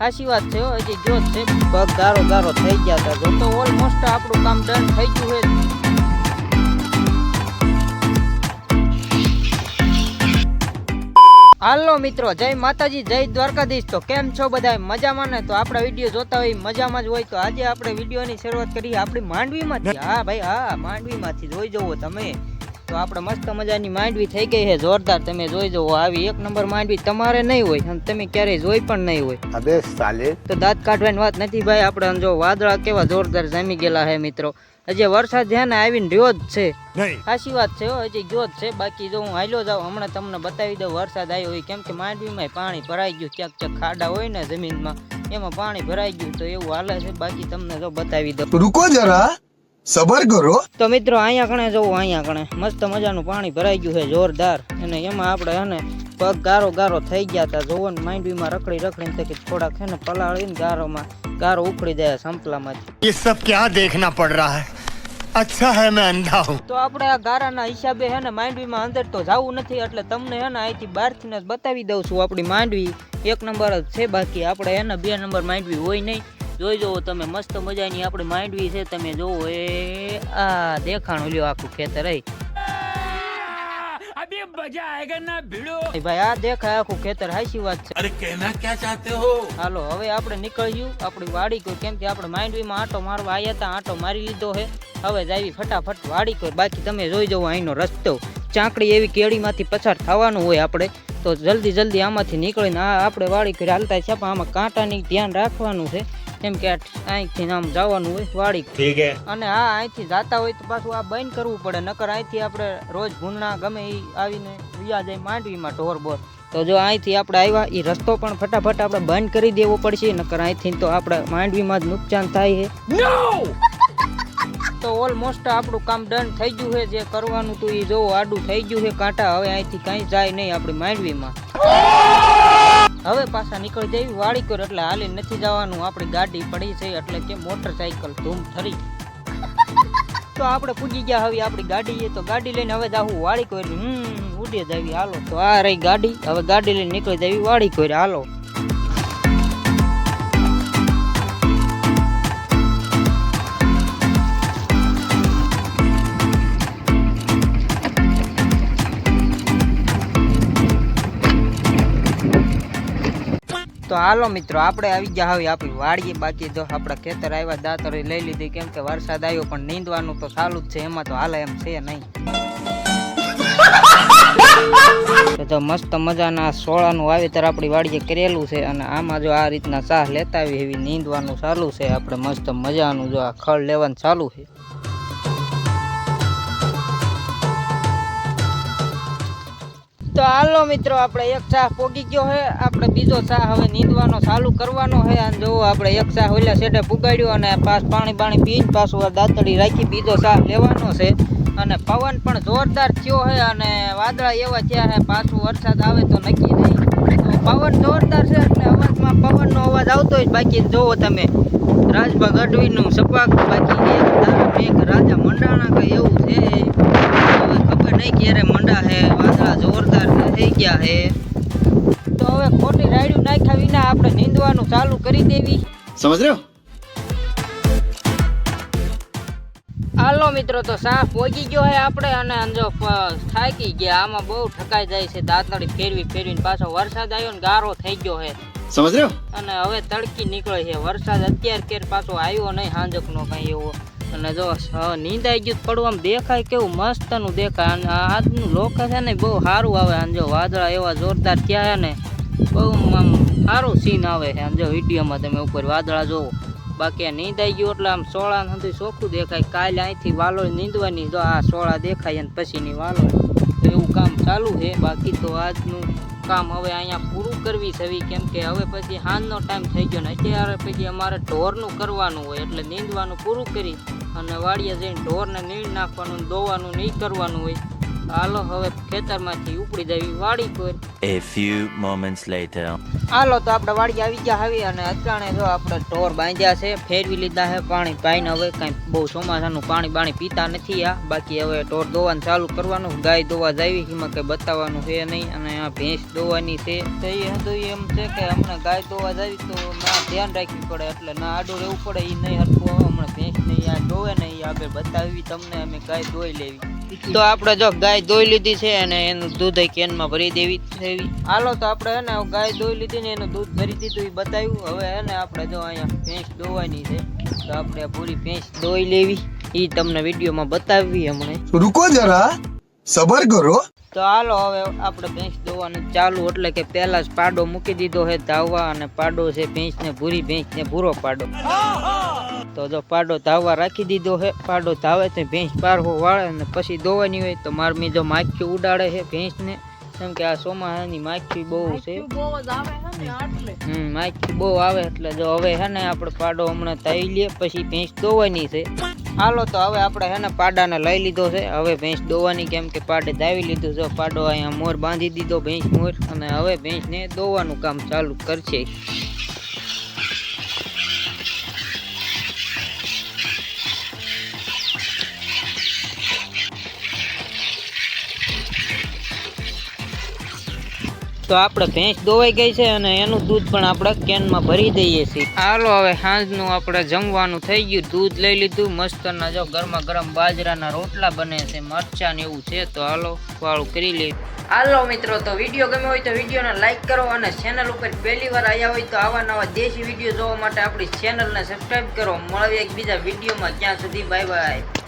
સાચી વાત છે હજી જો છે. પગ ગારો ગારો થઈ ગયા હતા જો. તો ઓલમોસ્ટ આપણું કામ ડન થઈ ગયું છે. હાલો મિત્રો જય માતાજી જય દ્વારકાધીશ. તો કેમ છો બધા મજામાં ને? તો આપણા વીડિયો જોતા હોય મજામાં જ હોય. તો આજે આપણે વિડીયોની શરૂઆત કરીએ આપણી માંડવીમાંથી. હા ભાઈ હા માંડવીમાંથી જોઈ જવો તમે. તો આપણે મસ્ત મજાની માંડવી થઈ ગઈ છે જોરદાર. તમે જોઈ જવો આવી એક નંબર માંડવી તમારે નહીં હોય અને તમે ક્યારેય જોઈ પણ નહીં હોય. અબે સાલે તો દાંત કાઢવાની વાત નથી ભાઈ આપણે જો વાદળા કેવા જોરદાર જામી ગયેલા છે મિત્રો. હજી વરસાદ ધ્યાન આવીને રહ્યો જ છે. સાચી વાત છે હજી ગયો જ છે. બાકી જો હું હાલ્યો જાઉં હમણાં તમને બતાવી દઉં વરસાદ આવ્યો હોય કેમ કે માંડવીમાં પાણી ભરાઈ ગયું ક્યાંક ક્યાંક ખાડા હોય ને જમીનમાં એમાં પાણી ભરાઈ ગયું તો એવું હાલે છે. બાકી તમને જો બતાવી દઉં. રૂકો જરા. સબર કરો. તો મિત્રો અહીંયા કણે જવું અહીંયા કણે. મસ્ત મજાનું પાણી ભરાઈ ગયું છે જોરદાર. અને એમાં આપણે હે પગ ગારો ગારો થઈ ગયા હતા જોવો ને માંડવીમાં રખડી રખડી ને થોડાક છે ને પલાળીને ગારોમાં ગારો ઉખડી જાય સંપલામાંથી. એ સબ ક્યાં દેખના પડ રહા હૈ અચ્છા હે મેં અંધા હું તો આપણે આ ગારાના હિસાબે હે ને માંડવીમાં અંદર તો જવું નથી એટલે તમને હે ને અહીંથી બહારથી જ બતાવી દઉં છું આપણી માંડવી એક નંબર જ છે બાકી. આપણે હે ને બે નંબર માંડવી હોય નહીં. જોઈ જુઓ તમે મસ્ત મજાની આપણી માંડવી છે તમે જોવો એ. આ દેખાણું લ્યો આખું ખેતર ભાઈ આખું ખેતર હાસી વાત છે. અરે કહેના ક્યાં ચાહતે હો? મારવા આવ્યા હતા આટો મારી લીધો હવે જાવી ફટાફટ વાડી કોઈ બાકી તમે જોઈ જવો અહીંનો રસ્તો. ચાંકડી એવી કેળીમાંથી પસાર થવાનું હોય આપણે તો જલ્દી જલ્દી આમાંથી નીકળીને આપણે વાડી ઘરે હાલતા છે પણ આમાં કાંટાની ધ્યાન રાખવાનું છે. એમ કે અહીંથી આમ જવાનું હોય વાડી ઠીક હે. અને હા અહીંથી જાતા હોય તો પાછું આ બંધ કરવું પડે નકર અહીંથી આપણે રોજ ભૂંડના ગમે એ આવીને વિયા જાય માંડવીમાં ઢોર બોર. તો જો અહીંથી આપણે આવ્યા એ રસ્તો પણ ફટાફટ આપણે બંધ કરી દેવો પડશે નકર અહીંથી તો આપણે માંડવીમાં જ નુકસાન થાય છે તો ઓલમોસ્ટ આપણું કામ ડન થઈ ગયું છે જે કરવાનું તું એ જોવો આડું થઈ ગયું છે કાંટા હવે અહીંથી કાંઈ જાય નહીં આપણી માંડવીમાં. Oh! હવે પાછા નીકળી જઈ વાળી કર એટલે હાલી નથી જવાનું. આપણી ગાડી પડી છે એટલે કે મોટરસાઇકલ ધૂમ થરી તો આપણે પૂજી ગયા હવે આપણી ગાડી તો ગાડી લઈને હવે જાવું વાળી કોઈ હમ, ઉડી જાવી હાલો, તો આ રહી ગાડી. હવે ગાડી લઈને નીકળી જવી વાળી કોઈ હાલો. તો હાલો મિત્રો, આપણે આવી ગયા હવે આપણી વાડીએ. બાકી જો આપણા ખેતર આવ્યા દાતર લઈ લીધી. કેમ કે વરસાદ આવ્યો, પણ નીંદવાનું તો ચાલુ જ છે. એમાં તો હાલે એમ છે નહીં. તો મસ્ત મજાના સોળાનું વાવેતર આપણી વાડીએ કરેલું છે અને આમાં જો આ રીતના સાહ લેતા આવી એવી નીંદવાનું ચાલુ છે. આપણે મસ્ત મજાનું જો આ ખળ લેવાનું ચાલુ છે. હાલો મિત્રો, આપણે એક ચા પોગી ગયો છે આપણે બીજો ચા હવે નીંદવાનો ચાલુ કરવાનો છે અને જો આપણે એક ચા ઓલા સેટે પુગાડ્યો અને પાસ પાણી પાણી પીને પાછું દાંતડી રાખી બીજો ચા લેવાનો છે. અને પવન પણ જોરદાર થયો છે અને વાદળા એવા થયા છે પાછું વરસાદ આવે તો નક્કી નહીં. પવન જોરદાર છે એટલે અવાજમાં પવનનો અવાજ આવતો હોય બાકી જોવો તમે, રાજભા ગઢવીનું સપાક બાકી રાજા મંડાણા કઈ એવું છે. ખબર નહીં ક્યારે મંડા હે વાદળા જોરદાર થઈ ગયા હે. તો હવે ખોટી રાયડું નાખ્યા વિના આપણે નીંદવાનું ચાલુ કરી દેવી. સમજ રહ્યો? હાલો મિત્રો તો સાફ પોગી ગયો હે આપણે અને જો થાકી ગયા. આમાં બહુ ઠકાઈ જાય છે દાંતળી ફેરવી ફેરવીને પાછો વરસાદ આવ્યો ને ગારો થઈ ગયો હે. સમજ રહ્યો? અને હવે તડકી નીકળે છે. વરસાદ અત્યાર કેર પાછો આવ્યો નહીં હાંજક નો કઈ એવો. અને જો નીંદાઈ ગયું પડવું આમ દેખાય કેવું મસ્તનું દેખાય. અને આજનું લોક છે ને બહુ સારું આવે અને જો વાદળા એવા જોરદાર થયા ને, બહુ આમ સારું સીન આવે છે. આમ જો વિડીયોમાં તમે ઉપર વાદળા જોવો. બાકી નીંદાઈ ગયું એટલે આમ સોળા નથી ચોખ્ખું દેખાય. કાલે અહીંથી વાલોળ નીંદવાની જો આ સોળા દેખાય અને પછીની વાલોળ. એવું કામ ચાલુ છે. બાકી તો આજનું કામ હવે અહીંયા પૂરું કરવી છે કેમ કે હવે પછી હાંજનો ટાઈમ થઈ ગયો ને અત્યારે પછી અમારે ઢોરનું કરવાનું હોય એટલે નીંદવાનું પૂરું કરી અને વાડીએ જઈને ઢોરને નીણ નાખવાનું દોવાનું નહીં કરવાનું હોય. હાલો હવે ખેતરમાંથી ઉપડી જવી વાડી પર. A few moments later. હાલો તો આપણે વાડી આવી ગયા આવી અને અત્યારે જો આપણે ઢોર બાંધ્યા છે ફેરવી લીધા છે પાણી. પાઈને હવે કાંઈ બહુ ચોમાસાનું પાણી બાણી પીતા નથી આ. બાકી હવે ઢોર દોવાનું ચાલુ કરવાનું ગાય દોવા જાવી એમાં કંઈ બતાવવાનું છે નહીં. અને આ ભેંસ દોવાની છે. તો એ હતું એમ છે કે હમણાં ગાય દોવા જાવી તો ના ધ્યાન રાખવી પડે. એટલે ના આડું રહેવું પડે એ નહીં હરખું. હમણાં ભેંસ નહીં આ દોવે નહીં આગળ બતાવી તમને અમે ગાય દોઈ લેવી. તો આપણે જો ગાય દોઈ લીધી છે અને એનું દૂધ કેનમાં ભરી દેવી દેવી. હાલો તો આપણે હે ને ગાય દોઈ લીધી ને એનું દૂધ ભરી દીધું એ બતાવ્યું. હવે હે ને આપણે જો અહીંયા ભેંસ દોવાની છે. તો આપણે પૂરી ભેંસ દોઈ લેવી. એ તમને વિડીયોમાં બતાવવી હમણે. રૂકો જરા. સબર કરો. તો હાલો હવે આપણે ભેંસ દોવાનું ચાલુ. એટલે કે પહેલા જ પાડો મૂકી દીધો છે ધાવવા અને પાડો છે ભેંસ ને ભૂરી ભેંસ ને ભૂરો પાડો. તો જો પાડો ધાવવા રાખી દીધો છે પાડો ધાવે તો ભેંસ પારવો વાળે અને પછી દોવાની હોય તો મારમી જો માખી ઉડાડે છે ભેંસને. કેમ કે આ ચોમાસાની માખી બહુ છે. હમ માખી બહુ આવે એટલે જો હવે હે ને આપણે પાડો હમણાં તાવી લઈએ પછી ભેંસ દોવાની છે. હાલો તો હવે આપણે હે ને પાડાને લઈ લીધો છે. હવે ભેંસ દોવાની કેમ કે પાડે દાવી લીધું જો પાડો અહીંયા મોર બાંધી દીધો ભેંસ મોર અને હવે ભેંસને દોવાનું કામ ચાલુ કરશે. તો આપણે ભેંસ દોવાઈ ગઈ છે અને એનું દૂધ પણ આપણે કેનમાં ભરી દઈએ છીએ. હાલો, હવે સાંજનું આપણે જમવાનું થઈ ગયું. દૂધ લઈ લીધું. મસ્તના જો ગરમા ગરમ બાજરાના રોટલા બને છે, મરચાં ને એવું છે. તો હાલો, વાળું કરી લઈએ. હાલો મિત્રો, તો વીડિયો ગમ્યો હોય તો વિડીયોને લાઈક કરો અને ચેનલ ઉપર પહેલી વાર આવ્યા હોય તો આવા નવા દેશી વીડિયો જોવા માટે આપણી ચેનલને સબસ્ક્રાઈબ કરો. મળવી એક બીજા વિડીયોમાં. ત્યાં સુધી બાય બાય.